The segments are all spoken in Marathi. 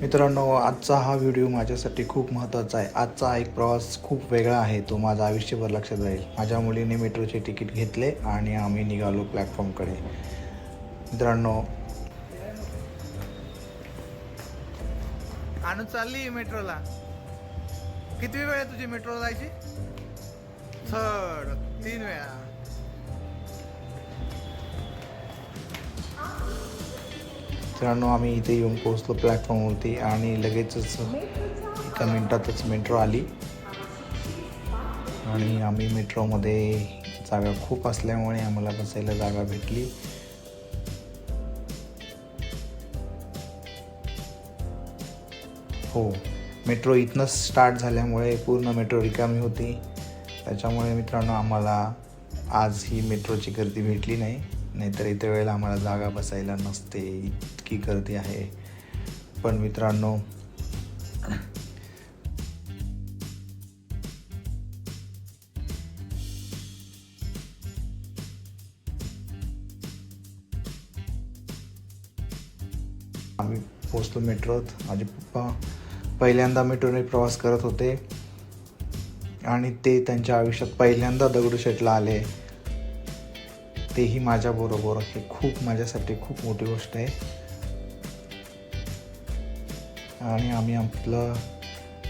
मित्रांनो आजचा हा व्हिडिओ माझ्यासाठी खूप महत्त्वाचा आहे. आजचा हा एक प्रवास खूप वेगळा आहे तो माझा आयुष्यभर लक्षात राहील. माझ्या मुलीने मेट्रोचे तिकीट घेतले आणि आम्ही निघालो प्लॅटफॉर्मकडे. मित्रांनो आणू चालली मेट्रोला. किती वेळ आहे तुझी मेट्रोला जायची? थर्ड तीन वेळा. मित्रांनो आम्ही इथे येऊन पोहोचलो प्लॅटफॉर्मवरती आणि लगेचच एका मिनटातच मेट्रो आली. आणि आम्ही मेट्रोमध्ये जागा खूप असल्यामुळे आम्हाला बसायला जागा भेटली. हो मेट्रो इथनंच स्टार्ट झाल्यामुळे पूर्ण मेट्रो रिकामी होती. त्याच्यामुळे मित्रांनो आम्हाला आज ही मेट्रोची गर्दी भेटली नाही. नाहीतर इतर वेळेला आम्हाला जागा बसायला नसते इतकी गर्दी आहे. पण मित्रांनो आम्ही पोचलो मेट्रोत. माझे पप्पा पहिल्यांदा मेट्रोने प्रवास करत होते आणि ते त्यांच्या आयुष्यात पहिल्यांदा दगडूशेठला आले. तेही माझ्याबरोबर हे खूप माझ्यासाठी खूप मोठी गोष्ट आहे. आणि आम्ही आपलं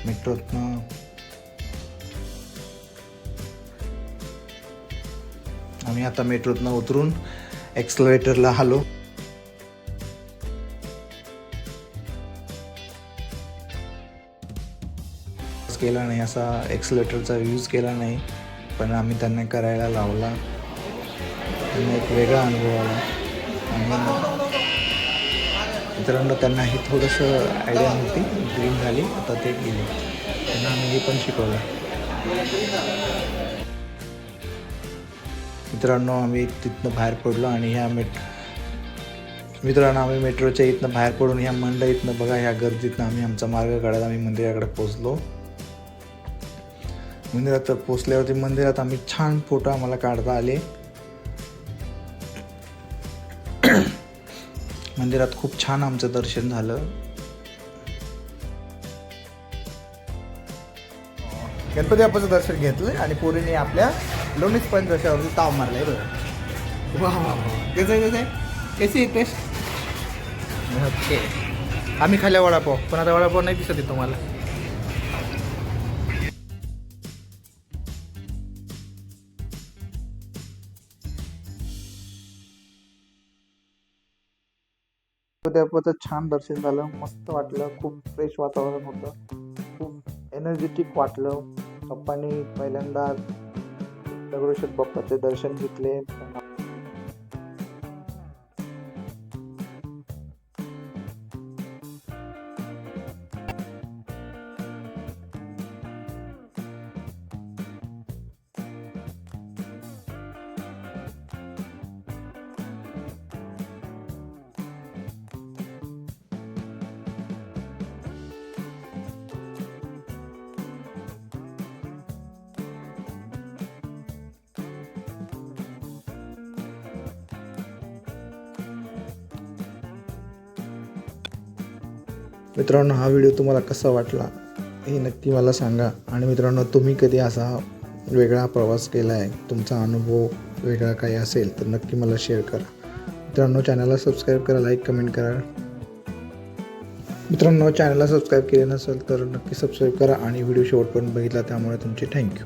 मेट्रोतनं आम्ही आता मेट्रोतनं उतरून एक्सलेटरला आलो. केला नाही असा एक्सलेटरचा यूज केला नाही. पण आम्ही त्यांना करायला लावला. त्यांना एक वेगळा अनुभव आला. आणि मित्रांनो त्यांना हे थोडंसं आयडिया नव्हती ड्रीम झाली आता ते गेले. त्यांना आम्ही हे पण शिकवलं. मित्रांनो आम्ही तिथनं बाहेर पडलो आणि ह्या मेट मित्रांनो आम्ही मेट्रोच्या इथनं बाहेर पडून ह्या मंडईतनं बघा ह्या गर्दीतनं आम्ही आमचा मार्ग काढत आम्ही मंदिराकडे पोचलो मंदिरात पोचल्यावरती मंदिरात आम्ही छान फोटो आम्हाला काढता आले. मंदिरात खूप छान आमचं दर्शन झालं. गणपती बाप्पाचं दर्शन घेतलं आणि पोरीने आपल्या लोणीच पंचवर्षावरती ताव मारलाय बरं वा वा कसं आहे कसं आहे? कशी आहे टेस्ट ओके. आम्ही खाल्ल्या वडापाव पण आता वडापाव नाही दिसत आहे तुम्हाला. देवाचं छान दर्शन झालं मस्त वाटलं खूप फ्रेश वातावरण होतं खूप एनर्जेटिक वाटलं. पप्पांनी पहिल्यांदा दगडूशेठ बाप्पाचे दर्शन घेतले. मित्रांनो हा व्हिडिओ तुम्हाला कसा वाटला हे नक्की मला सांगा. आणि मित्रांनो तुम्ही कधी असा वेगळा प्रवास केला आहे तुमचा अनुभव वेगळा काही असेल तर नक्की मला शेअर करा. मित्रांनो चॅनलला सबस्क्राईब करा लाईक कमेंट करा. मित्रांनो चॅनलला सबस्क्राईब केले नसेल तर नक्की सबस्क्राईब करा आणि व्हिडिओ शेवटपर्यंत बघितला त्यामुळे तुमचे थँक्यू